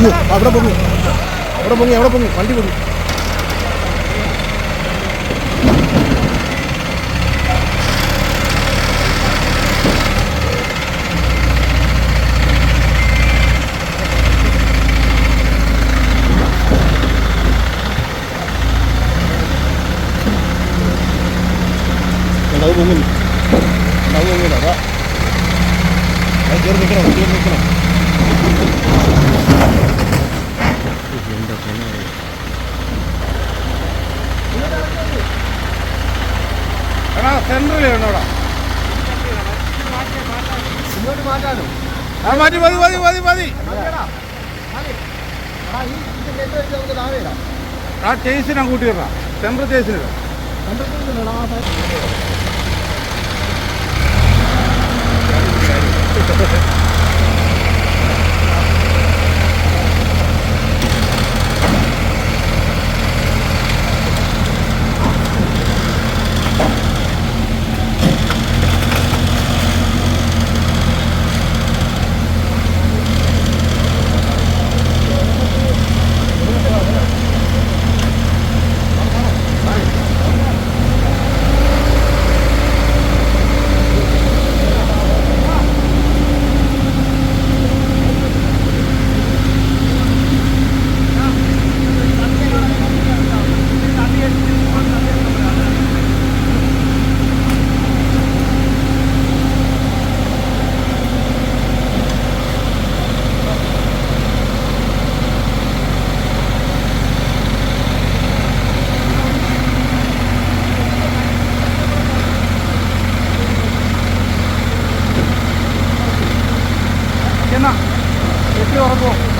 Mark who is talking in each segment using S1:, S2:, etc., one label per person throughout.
S1: അയ്യോ അവിടെ പൊങ്ങി. അവിടെ പൊങ്ങി അവിടെ പൊങ്ങി. വണ്ടി പൊങ്ങി. അത് പൊങ്ങുന്നു അത് പൊങ്ങില്ല അതാ. അത് കയറി നിൽക്കണം കയറി നിൽക്കണം.
S2: എടാ സെൻട്രൽ വേണോടാ.
S1: ഇങ്ങോട്ട് മാറ്റാനോ?
S2: ആ മാറ്റി മതി മതി മതി മതി
S1: ആ
S2: ചേസിനാ കൂട്ടിയിടാ സെൻട്രൽ ചേസിനിടാം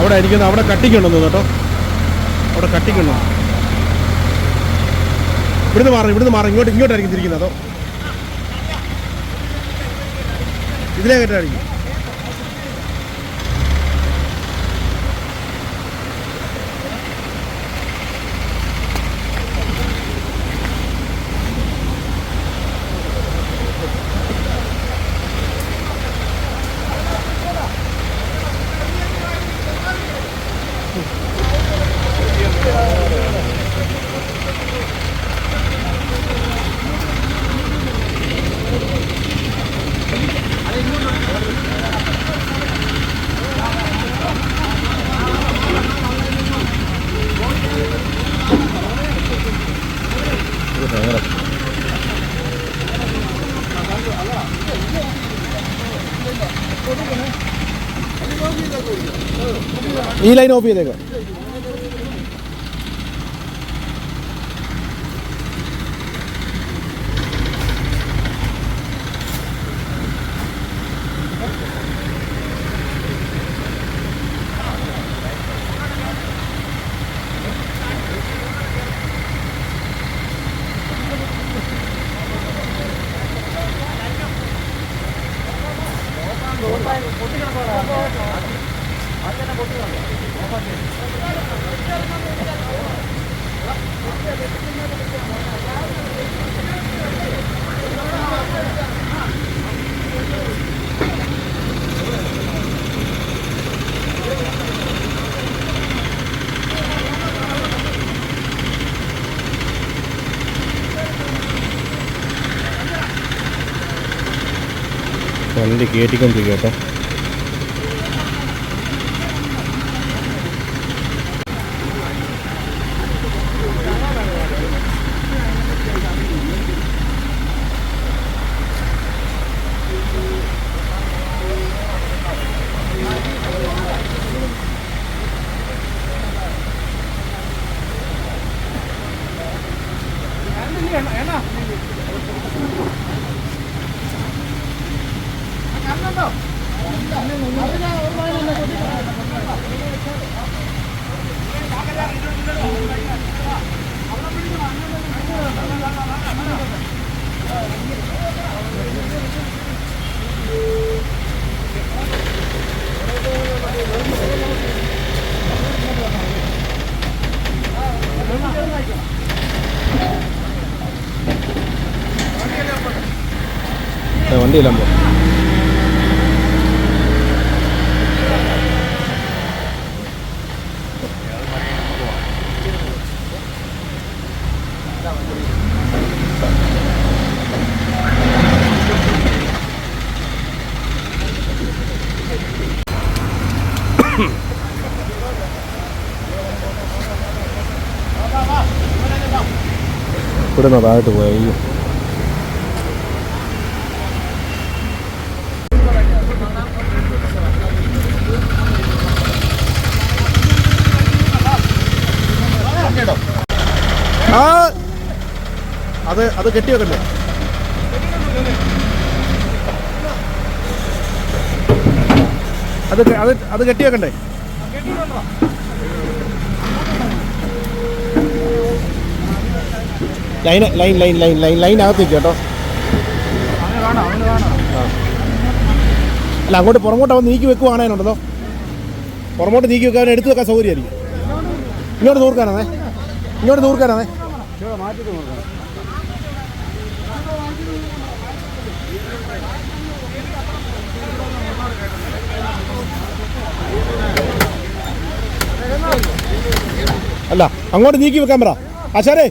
S1: അവിടെ ഇരിക്കുന്ന അവിടെ കട്ടിക്കുണ്ടെന്ന് കേട്ടോ. അവിടെ കട്ടിക്കുണ്ടോ. ഇവിടുന്ന് മാറി ഇവിടുന്ന് മാറി. ഇങ്ങോട്ട് ഇങ്ങോട്ടായിരിക്കും തിരിക്കുന്നത് അതോ ഇതിലേ ഈ ലൈൻ ഓഫ് ചെയ്തേക്കാം. വണ്ടി കയറ്റിക്കൊണ്ടിരിക്കുക വണ്ടിയിലാകുമ്പോൾ ഇവിടെ നിന്ന് താഴോട്ട് പോയി. ആ. അത് അത് കെട്ടി വെക്കണ്ടേ അത് അത് അത് കെട്ടി വെക്കണ്ടേ line line line line line line നിൽക്കും കേട്ടോ. അല്ല അങ്ങോട്ട് പുറമോട്ട് അവൻ നീക്കി വെക്കുവാണേനുണ്ടല്ലോ പുറമോട്ട് നീക്കി വെക്കാൻ എടുത്ത് വെക്കാൻ സൗകര്യമായിരിക്കും. ഇങ്ങോട്ട് തൂർക്കാനാണേ. ഇങ്ങോട്ട് നൂർക്കാനാണേ
S3: മാറ്റിട്ട് കൊടുക്കണം.
S1: അല്ല അങ്ങോട്ട് നീക്കി വെക്കാൻ പറ. ആശാരേ.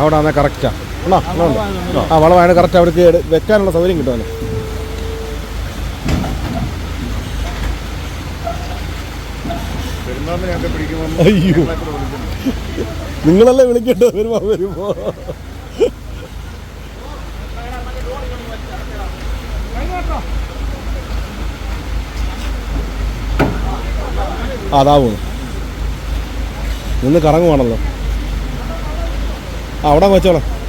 S1: അവിടെ ആണേ കറക്റ്റാ ആണോ? ആ വളമാണ് കറക്റ്റ് അവർക്ക് വെക്കാനുള്ള സൗകര്യം കിട്ടുമല്ലോ. അയ്യോ. നിങ്ങളല്ലേ വിളിക്കട്ടോ വരുമോ? വരുമോ? അതാവും നിന്ന് കറങ്ങുവാണല്ലോ. അവിടെ വെച്ചോളാം.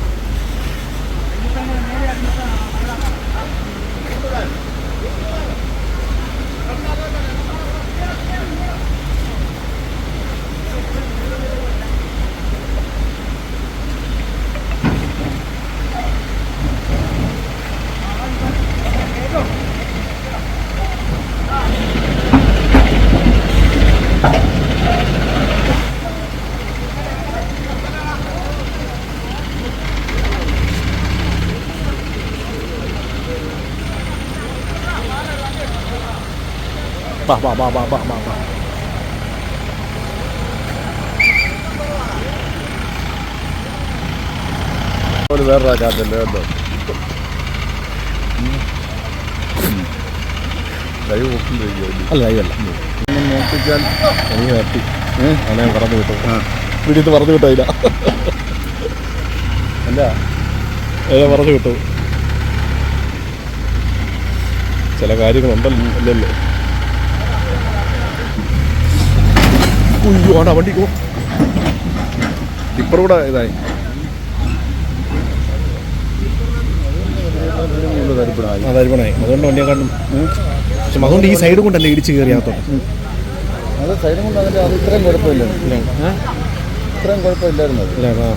S1: ബാ ബാ ബാ ബാ ബാ ബാ ബാ
S3: ഒരു വേറൊരു ചാർജല്ലേ കേട്ടോ. ലൈവ് ചെയ്യുമോ
S1: അല്ല ഇതല്ല
S3: നോക്കിച്ചാൽ
S1: നീ നിർത്തി അവനെ പറഞ്ഞു വിട്ടു. വീട്ടിൽ പറഞ്ഞു വിട്ടു അതില്ല
S3: അല്ല.
S1: ഏതാ പറഞ്ഞു വിട്ടു. ചില കാര്യങ്ങളുണ്ടല്ലോ അല്ലല്ലോ ഉയ്യോ ആണ്ടാ വണ്ടി പോ. ടിപ്പറൂടെ ഇതായി.
S3: അതരിപ്പണായി
S1: അതുകൊണ്ട് അതുകൊണ്ട് വണ്ടിയെക്കാട്ടും പക്ഷെ അതുകൊണ്ട് ഈ സൈഡ് കൊണ്ടല്ലേ ഇടിച്ച് കയറിയാത്തോട്ടെ
S3: അത് സൈഡും കൊണ്ട് അതിന്റെ അത് ഇത്രയും കുഴപ്പമില്ലായിരുന്നു. ഇത്രയും കുഴപ്പമില്ലായിരുന്നു
S1: ഇല്ല ആ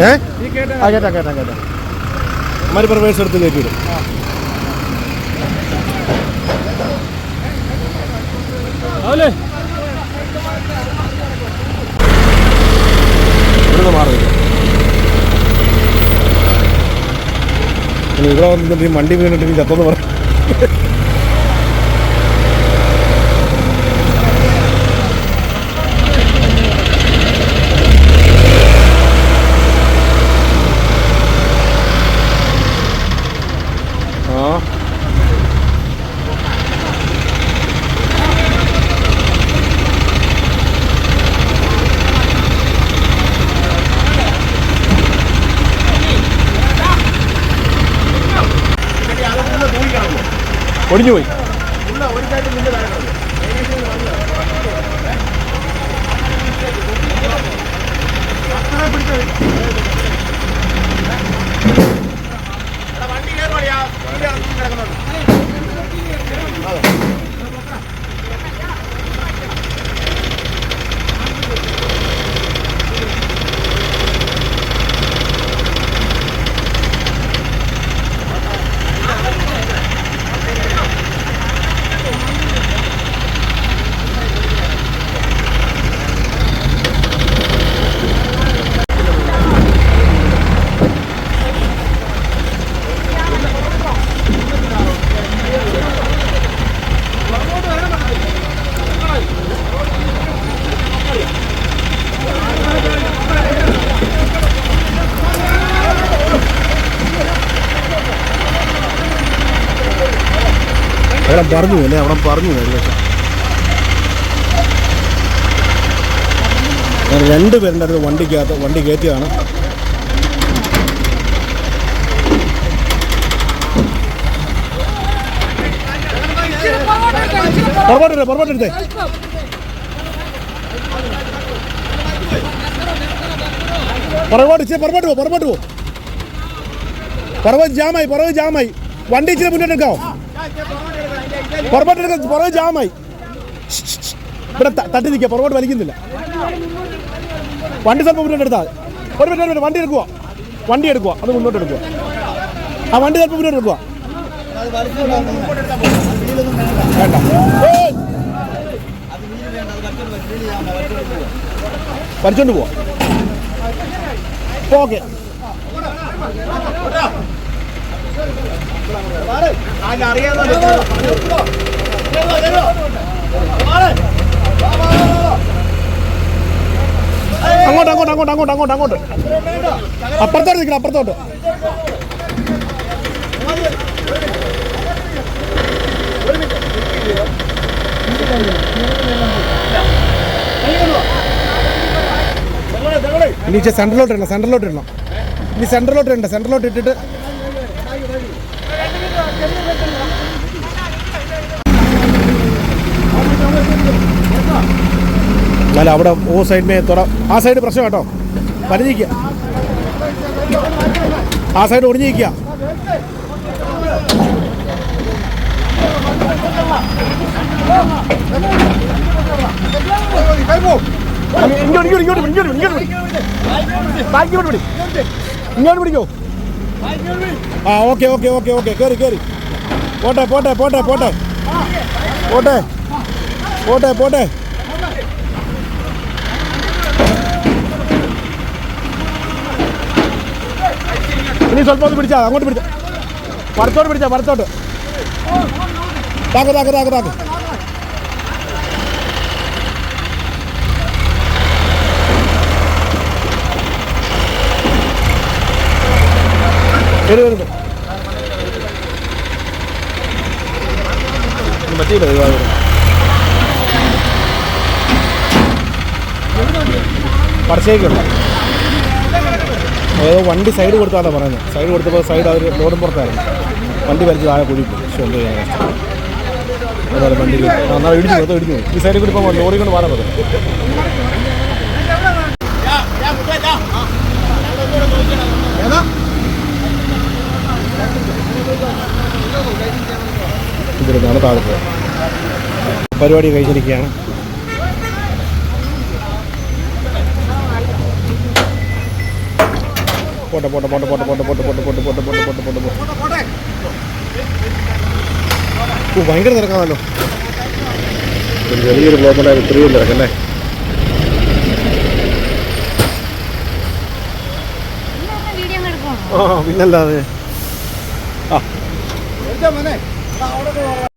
S1: ഏ കേട്ടാ കേട്ടാ കേട്ടാ അമ്മമാര് പ്രവേശം എടുത്ത് കയറ്റി വിടും. ഇവിടുന്ന് മാറി ഇനി ഇവിടെ വന്നിട്ട് വണ്ടി വീണിട്ട് ചത്തെന്ന് പറ ആ ഒടിഞ്ഞു പോയി അവിടെ പറഞ്ഞു അല്ലേ? അവിടെ പറഞ്ഞു ഏകദേശം രണ്ട് പേരുടെ അടുത്ത് വണ്ടിക്കകത്ത് വണ്ടി കയറ്റിയാണ് പുറകോട്ടെടുത്തേ പുറകോട്ടെടുത്തേ പുറകോട്ട് ഇച്ചിരി പുറകോട്ട് പോ പുറകോട്ട് പോ. പുറകോട്ട് ജാമായി പുറകെ ജാമായി. വണ്ടി ഇച്ചിരി മുന്നോട്ട് എടുക്കാവോ പുറകോട്ട് എടുക്കാം പുറകെ ജാമായി. ഇവിടെ തട്ടി നിൽക്കുക. പുറകോട്ട് വലിക്കുന്നില്ല. വണ്ടി സ്വല്പം മുന്നോട്ട് എടുത്താൽ ഒരു മിനിറ്റ് ഒരു മിനിറ്റ്. വണ്ടി എടുക്കുക. വണ്ടി എടുക്കുക. അത് മുന്നോട്ട് എടുക്കുക. ആ വണ്ടി സ്വല്പം മുന്നോട്ട് എടുക്കുക. വേണ്ട! വലിച്ചോണ്ട് പോവാ. ഓക്കെ. അങ്ങോട്ട് അങ്ങോട്ട് അങ്ങോട്ട് അങ്ങോട്ട് അങ്ങോട്ട് അങ്ങോട്ട്. അപ്പുറത്തോട്ട് നിൽക്കണം അപ്പുറത്തോട്ട്. ഇനി സെന്ററിലോട്ട് ഇടണം സെന്ററിലോട്ട് ഇടണം. ഇനി സെന്ററിലോട്ട് ഇടണ്ട സെന്ററിലോട്ട് ഇട്ടിട്ട് എന്നാലും അവിടെ ഓ സൈഡ് മേ തുറ ആ സൈഡ് പ്രശ്നം കേട്ടോ. വലിഞ്ഞിക്കുക ആ സൈഡ് ഒടിഞ്ഞിരിക്കുക ഇങ്ങോട്ട് ഇങ്ങോട്ട് ഇങ്ങോട്ട് ഇങ്ങോട്ട് ഇങ്ങോട്ട് ഇങ്ങോട്ട് പിടിക്കോ ആ ഓക്കെ ഓക്കെ ഓക്കെ ഓക്കെ കയറി കയറി പോട്ടെ പോട്ടെ പോട്ടെ പോട്ടെ. പോട്ടെ പോട്ടെ പോട്ടെ. സ്വല്പം ഒന്ന് പിടിച്ചാൽ അങ്ങോട്ട് പിടിച്ച. പടത്തോട്ട് പിടിച്ചാൽ പടത്തോട്ട് ടാക്ക് ടാക്ക് ടാക്ക് ടാക്ക് വരുന്നുണ്ട് പറ്റിയില്ല ഒരുപാട് ഏതോ വണ്ടി സൈഡ് കൊടുത്താലോ പറയുന്നത്. സൈഡ് കൊടുത്തപ്പോൾ സൈഡ് അവർ ലോഡും പുറത്തായിരുന്നു. വണ്ടി വലിച്ച് താഴെ പോയി. പക്ഷേ എന്തോ അതുപോലെ വണ്ടി എന്നാൽ ഇടിച്ചു അതോ പോയി. ഈ സൈഡിൽ കൂടി പോകുമ്പോൾ ലോറി കൊണ്ട് മാറാൻ പറ്റും. ഇതിരുന്നാണ് താഴെ പരിപാടി കഴിഞ്ഞിരിക്കുകയാണ്. പോട്ടെ പോട്ടെ പോട്ടെ പോട്ടെ പോട്ടെ പോട്ടെ പോട്ടെ പോട്ടെ പോട്ടെ പോട്ടെ പോട്ടെ പോട്ടെ പോട്ടെ ഓ ഭയങ്കര തിരക്കാണല്ലോ ചെറിയൊരു ബ്ലോക്കിലായ ഇത്രയും തിരക്കല്ലേ ആ പിന്നല്ലാതെ ആ